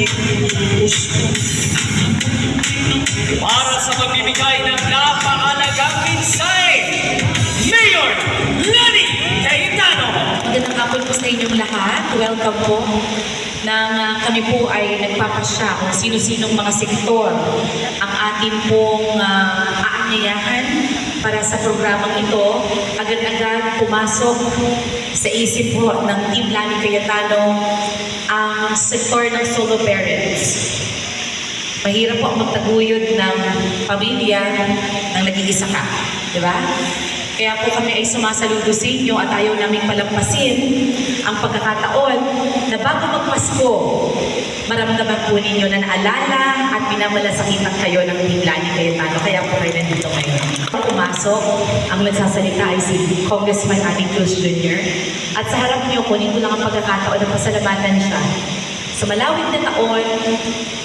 Para sa pagbibigay ng napakalagang minsay, Mayor Lenny Cayetano. Magandang hapon po sa inyong lahat. Welcome po. Nang ah, kami po ay nagpapasya kung sino-sinong mga sektor ang atin pong uh, aanyayahan para sa programang ito. Agad-agad pumasok sa isip po ng Team Lani Cayetano ang sektor ng solo parents. Mahirap po ang magtaguyod ng pamilya nang nag-iisa ka. Di ba? Kaya po kami ay sumasaludo sa inyo at ayaw naming palampasin ang pagkakataon na bago magpasko, maramdaman po ninyo na naalala at minamalasakitan kayo ng Team Lani Cayetano. Kaya po kayo nandito ngayon. Pumasok, ang nagsasalita ay si Congressman Ating Cruz Jr. At sa harap niyo, kunin ko lang ang pagkakataon na pasalamatan siya sa malawig na taon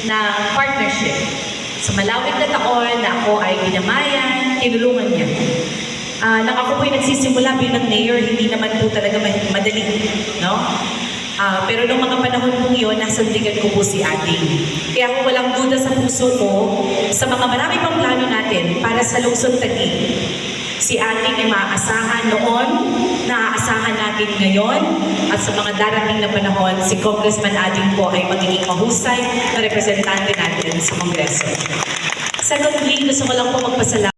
na partnership. Sa malawig na taon na ako ay binamayan, tinulungan niya. Ah, nang ako po'y nagsisimula bilang mayor, hindi naman po talaga ma- madali, no? Ah, pero nung mga panahon pong yun, nasa ligan ko po si ating. Kaya kung walang duda sa puso ko, sa mga marami pang plano natin para sa lungsod Taguig, si ating ay maaasahan noon, naaasahan natin ngayon, at sa mga darating na panahon, si Congressman Ading po ay magiging mahusay na representante natin sa Kongreso. Secondly, gusto ko lang po magpasalamat